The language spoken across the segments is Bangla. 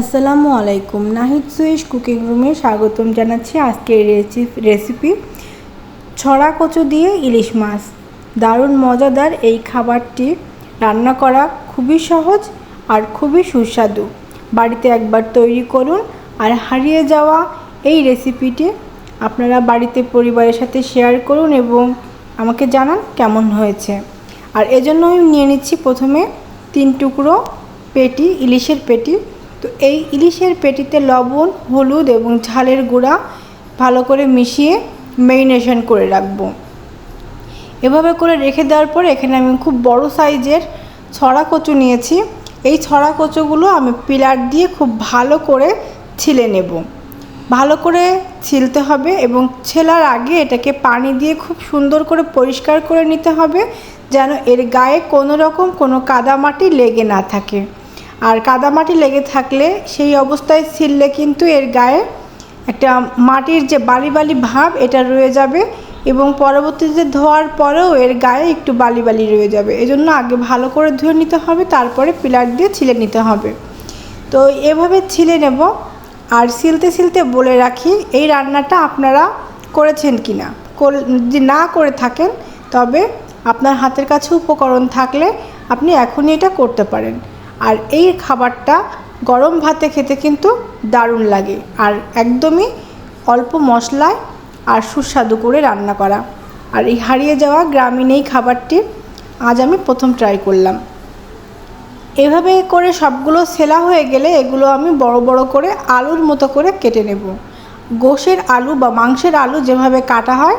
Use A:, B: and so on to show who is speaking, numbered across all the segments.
A: আসসালামু আলাইকুম। নাহিদ সুইস কুকিং রুমে স্বাগতম জানাচ্ছি আজকের রেসিপি। ছড়া কচু দিয়ে ইলিশ মাছ। দারুণ মজাদার এই খাবারটি রান্না করা খুবই সহজ আর খুবই সুস্বাদু। বাড়িতে একবার তৈরি করুন আর হারিয়ে যাওয়া এই রেসিপিটি আপনারা বাড়িতে পরিবারের সাথে শেয়ার করুন এবং আমাকে জানান কেমন হয়েছে। আর এজন্য আমি নিয়ে নিচ্ছি প্রথমে তিন টুকরো পেটি, ইলিশের পেটি তো এই ইলিশের পেটিতে লবণ, হলুদ এবং ঝালের গুঁড়া ভালো করে মিশিয়ে মেরিনেশন করে রাখব। এভাবে করে রেখে দেওয়ার পরে এখানে আমি খুব বড় সাইজের ছড়া কচু নিয়েছি। এই ছড়া কচুগুলো আমি পিলার দিয়ে খুব ভালো করে ছিলে নেব। ভালো করে ছিলতে হবে এবং ছেলার আগে এটাকে পানি দিয়ে খুব সুন্দর করে পরিষ্কার করে নিতে হবে যেন এর গায়ে কোনো রকম কোনো কাদামাটি লেগে না থাকে। আর কাদামাটি লেগে থাকলে সেই অবস্থায় ছিললে কিন্তু এর গায়ে একটা মাটির যে বালি বালি ভাব, এটা রয়ে যাবে এবং পরবর্তীতে ধোয়ার পরেও এর গায়ে একটু বালি বালি রয়ে যাবে। এজন্য আগে ভালো করে ধুয়ে নিতে হবে, তারপরে পিলার দিয়ে ছিলে নিতে হবে। তো এভাবে ছিলে নেব। আর সিলতে সিলতে বলে রাখি, এই রান্নাটা আপনারা করেছেন কি না যদি না করে থাকেন, তবে আপনার হাতের কাছে উপকরণ থাকলে আপনি এখনই এটা করতে পারেন। আর এই খাবারটা গরম ভাতে খেতে কিন্তু দারুণ লাগে আর একদমই অল্প মশলায় আর সুস্বাদু করে রান্না করা। আর এই হারিয়ে যাওয়া গ্রামীণ এই খাবারটি আজ আমি প্রথম ট্রাই করলাম। এভাবে করে সবগুলো সেলা হয়ে গেলে এগুলো আমি বড় বড় করে আলুর মতো করে কেটে নেব। গোশের আলু বা মাংসের আলু যেভাবে কাটা হয়,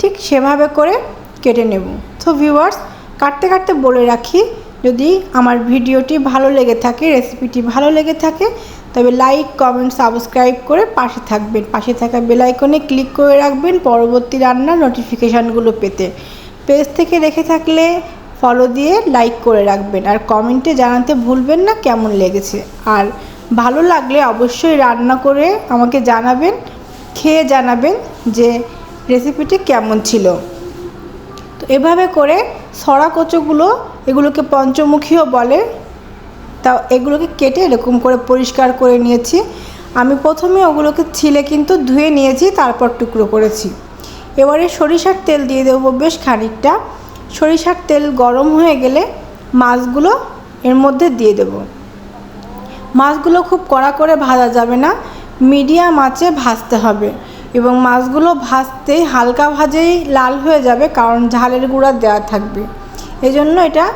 A: ঠিক সেভাবে করে কেটে নেব। তো ভিউয়ার্স কাটতে কাটতে বলে রাখি যদি আমার ভিডিওটি ভালো লেগে থাকে, রেসিপিটি ভালো লেগে থাকে, তবে লাইক, কমেন্ট, সাবস্ক্রাইব করে পাশে থাকবেন। পাশে থাকা বেলাইকনে ক্লিক করে রাখবেন পরবর্তী রান্নার নোটিফিকেশানগুলো পেতে। পেজ থেকে দেখে থাকলে ফলো দিয়ে লাইক করে রাখবেন আর কমেন্টে জানাতে ভুলবেন না কেমন লেগেছে। আর ভালো লাগলে অবশ্যই রান্না করে আমাকে জানাবেন, খেয়ে জানাবেন যে রেসিপিটি কেমন ছিল। তো এভাবে করে সরা কচুগুলো এগুলোকে পঞ্চমুখীও বলে। তা এগুলোকে কেটে এরকম করে পরিষ্কার করে নিয়েছি। আমি প্রথমে ওগুলোকে ছিলে কিন্তু ধুয়ে নিয়েছি, তারপর টুকরো করেছি। এবারে সরিষার তেল দিয়ে দেবো বেশ খানিকটা। সরিষার তেল গরম হয়ে গেলে মাছগুলো এর মধ্যে দিয়ে দেব। মাছগুলো খুব কড়া করে ভাজা যাবে না, মিডিয়াম আঁচে ভাজতে হবে এবং মাছগুলো ভাজতে হালকা ভাজেই লাল হয়ে যাবে কারণ ঝালের গুঁড়া দেওয়া থাকবে। এই জন্য এটা,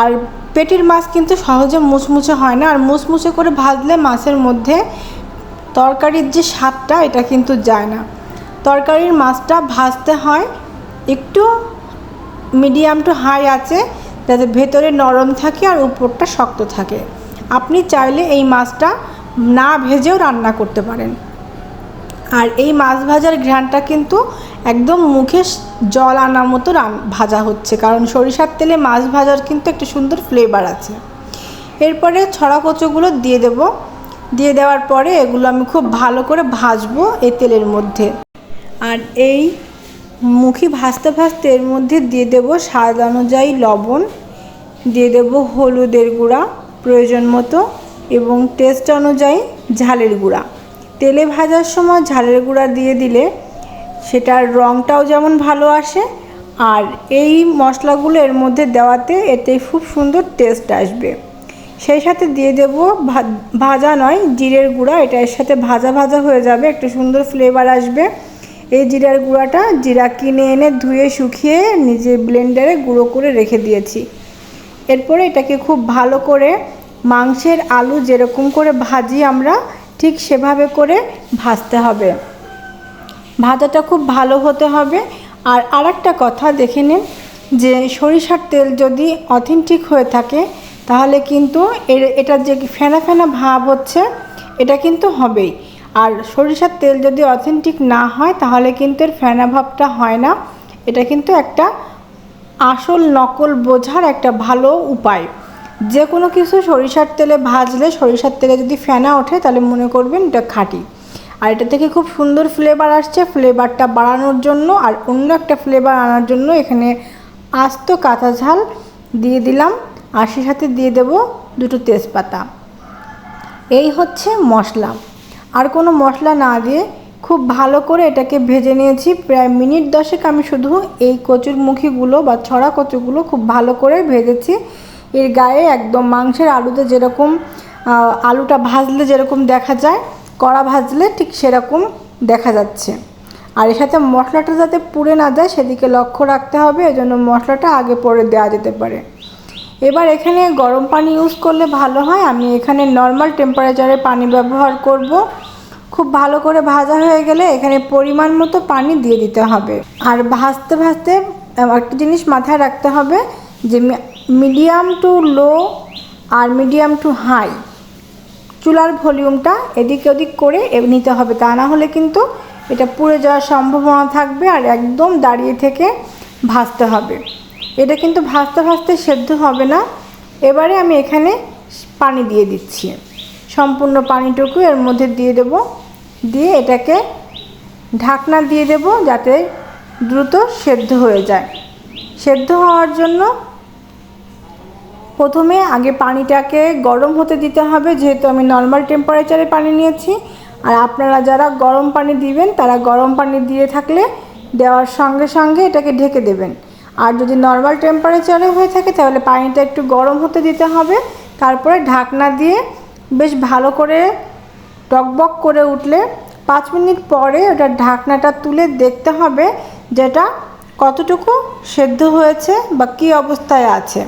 A: আর পেটির মাছ কিন্তু সহজে মুচমুচে হয় না, আর মুচমুচে করে ভাজলে মাছের মধ্যে তরকারির যে স্বাদটা, এটা কিন্তু যায় না। তরকারির মাছটা ভাজতে হয়, একটু মিডিয়াম টু হাই আছে, যাতে ভেতরে নরম থাকে আর উপরটা শক্ত থাকে। আপনি চাইলে এই মাছটা না ভেজেও রান্না করতে পারেন। আর এই মাছ ভাজার ঘ্রাণটা কিন্তু একদম মুখে জল আনার মতো রান ভাজা হচ্ছে। কারণ সরিষার তেলে মাছ ভাজার কিন্তু একটা সুন্দর ফ্লেভার আছে। এরপরে ছড়া কচুগুলো দিয়ে দেব। দিয়ে দেওয়ার পরে এগুলো আমি খুব ভালো করে ভাজবো এই তেলের মধ্যে। আর এই মুখি ভাজতে ভাজতে এর মধ্যে দিয়ে দেব স্বাদ অনুযায়ী লবণ। দিয়ে দেব হলুদের গুঁড়া প্রয়োজন মতো এবং টেস্ট অনুযায়ী ঝালের গুঁড়া। তেলে ভাজার সময় ঝালের গুঁড়া দিয়ে দিলে সেটার রঙটাও যেমন ভালো আসে, আর এই মশলাগুলো এর মধ্যে দেওয়াতে এতে খুব সুন্দর টেস্ট আসবে। সেই সাথে দিয়ে দেব ভাজা নয়, জিরের গুঁড়া, এটা এর সাথে ভাজা ভাজা হয়ে যাবে, একটা সুন্দর ফ্লেভার আসবে। এই জিরার গুঁড়াটা জিরা কিনে এনে ধুয়ে শুকিয়ে নিজে ব্লেন্ডারে গুঁড়ো করে রেখে দিয়েছি। এরপরে এটাকে খুব ভালো করে মাংসের আলু যেরকম করে ভাজি আমরা, ঠিক সেভাবে করে ভাজতে হবে। ভাজাটা খুব ভালো হতে হবে। আর আরেকটা কথা দেখে নিন, যে সরিষার তেল যদি অথেন্টিক হয়ে থাকে, তাহলে কিন্তু এর, এটা যে ফেনা ফেনা ভাব হচ্ছে, এটা কিন্তু হবেই। আর সরিষার তেল যদি অথেন্টিক না হয়, তাহলে কিন্তু এর ফেনা ভাবটা হয় না। এটা কিন্তু একটা আসল নকল বোঝার একটা ভালো উপায়। যে কোনো কিছু সরিষার তেলে ভাজলে, সরিষার তেলে যদি ফেনা ওঠে, তাহলে মনে করবেন এটা খাঁটি। আর এটা থেকে খুব সুন্দর ফ্লেভার আসছে ফ্লেভারটা বাড়ানোর জন্য আর অন্য একটা ফ্লেভার আনার জন্য এখানে আস্ত কাঁচা ঝাল দিয়ে দিলাম আর সে সাথে দিয়ে দেব দুটো তেজপাতা। এই হচ্ছে মশলা। আর কোনো মশলা না দিয়ে খুব ভালো করে এটাকে ভেজে নিয়েছি। প্রায় মিনিট দশেক আমি শুধু এই কচুর মুখিগুলো বা ছড়া কচুগুলো খুব ভালো করে ভেজেছি। এর গায়ে একদম মাংসের আলুতে যেরকম আলুটা ভাজলে যেরকম দেখা যায় কড়া ভাজলে ঠিক সেরকম দেখা যাচ্ছে। আর এর সাথে মশলাটা যাতে পুড়ে না যায় সেদিকে লক্ষ্য রাখতে হবে, এজন্য মশলাটা আগে পরে দেওয়া যেতে পারে। এবার এখানে গরম পানি ইউজ করলে ভালো হয়। আমি এখানে নর্মাল টেম্পারেচারে পানি ব্যবহার করব। খুব ভালো করে ভাজা হয়ে গেলে এখানে পরিমাণ মতো পানি দিয়ে দিতে হবে। আর ভাজতে ভাজতে একটা জিনিস মাথায় রাখতে হবে যে মিডিয়াম টু লো আর মিডিয়াম টু হাই চুলার ভলিউমটা এদিক ওদিক করে নিতে হবে। তা না হলে কিন্তু এটা পুড়ে যাওয়ার সম্ভাবনা থাকবে আর একদম দাঁড়িয়ে থেকে ভাজতে হবে। এটা কিন্তু ভাজতে ভাজতে সেদ্ধ হবে না। এবারে আমি এখানে পানি দিয়ে দিচ্ছি। সম্পূর্ণ পানিটুকু এর মধ্যে দিয়ে দেব। দিয়ে এটাকে ঢাকনা দিয়ে দেব যাতে দ্রুত সেদ্ধ হয়ে যায়। সেদ্ধ হওয়ার জন্য প্রথমে আগে পানিটাকে গরম হতে দিতে হবে, যেহেতু আমি নর্মাল টেম্পারেচারে পানি নিয়েছি। আর আপনারা যারা গরম পানি দিবেন, তারা গরম পানি দিয়ে থাকলে দেওয়ার সঙ্গে সঙ্গে এটাকে ঢেকে দেবেন। আর যদি নর্মাল টেম্পারেচারে হয়ে থাকে, তাহলে পানিটা একটু গরম হতে দিতে হবে। তারপরে ঢাকনা দিয়ে বেশ ভালো করে টকবক করে উঠলে পাঁচ মিনিট পরে ওটা ঢাকনাটা তুলে দেখতে হবে যেটা কতটুকু সেদ্ধ হয়েছে বা কী অবস্থায় আছে।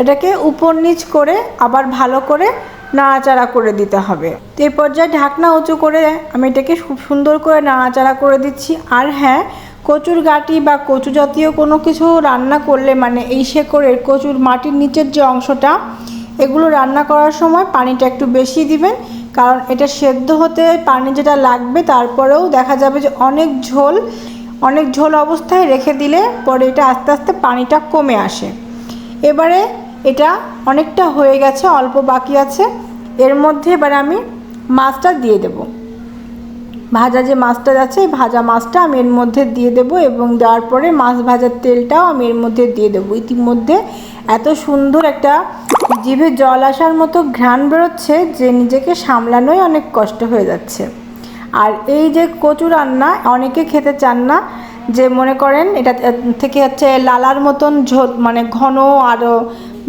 A: এটাকে উপর নিচ করে আবার ভালো করে নাড়াচাড়া করে দিতে হবে। তো এই পর্যায়ে ঢাকনা উঁচু করে আমি এটাকে খুব সুন্দর করে নাড়াচাড়া করে দিচ্ছি। আর হ্যাঁ কচুর গাটি বা কচু জাতীয় কোনো কিছু রান্না করলে মানে এই শেকড়ের কচুর মাটির নিচের যে অংশটা, এগুলো রান্না করার সময় পানিটা একটু বেশি দিবেন। কারণ এটা সেদ্ধ হতে পানি যেটা লাগবে, তারপরেও দেখা যাবে যে অনেক ঝোল অনেক ঝোল অবস্থায় রেখে দিলে পরে এটা আস্তে আস্তে পানিটা কমে আসে। এবারে এটা অনেকটা হয়ে গেছে, অল্প বাকি আছে। এর মধ্যে এবার আমি মাছটা দিয়ে দেব। ভাজা যে মাছটা এই ভাজা মাছটা আমি এর মধ্যে দিয়ে দেব এবং দেওয়ার পরে মাছ ভাজার তেলটাও আমি এর মধ্যে দিয়ে দেবো। ইতিমধ্যে এত সুন্দর একটা জিভে জল আসার মতো ঘ্রাণ বেরোচ্ছে যে নিজেকে সামলানোই অনেক কষ্ট হয়ে যাচ্ছে। আর এই যে কচু রান্না, অনেকে খেতে চান না যে মনে করেন, এটা থেকে হচ্ছে লালার মতন ঝোল মানে ঘন আরও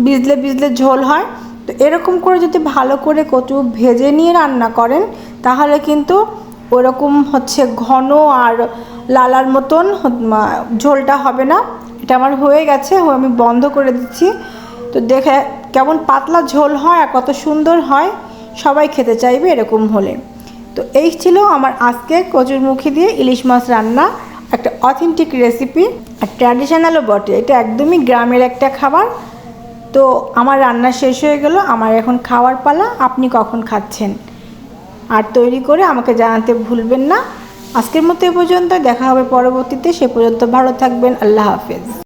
A: বিজলে বিজলে ঝোল হয়। তো এরকম করে যদি ভালো করে কচু ভেজে নিয়ে রান্না করেন, তাহলে কিন্তু ওরকম হচ্ছে ঘন আর লালার মতন ঝোলটা হবে না। এটা আমার হয়ে গেছে আমি বন্ধ করে দিচ্ছি। তো দেখে কেমন পাতলা ঝোল হয় আর কত সুন্দর হয়, সবাই খেতে চাইবে এরকম হলে। তো এই ছিল আমার আজকে কচুর কচুরমুখী দিয়ে ইলিশ মাছ রান্না। একটা অথেন্টিক রেসিপি আর ট্র্যাডিশনালও বটে। এটা একদমই গ্রামের একটা খাবার। তো আমার রান্না শেষ হয়ে গেল, আমার এখন খাওয়ার পালা, আপনি কখন খাচ্ছেন? আর তৈরি করে আমাকে জানাতে ভুলবেন না। আজকের মতো এ পর্যন্ত, দেখা হবে পরবর্তীতে, সে পর্যন্ত ভালো থাকবেন, আল্লাহ হাফেজ।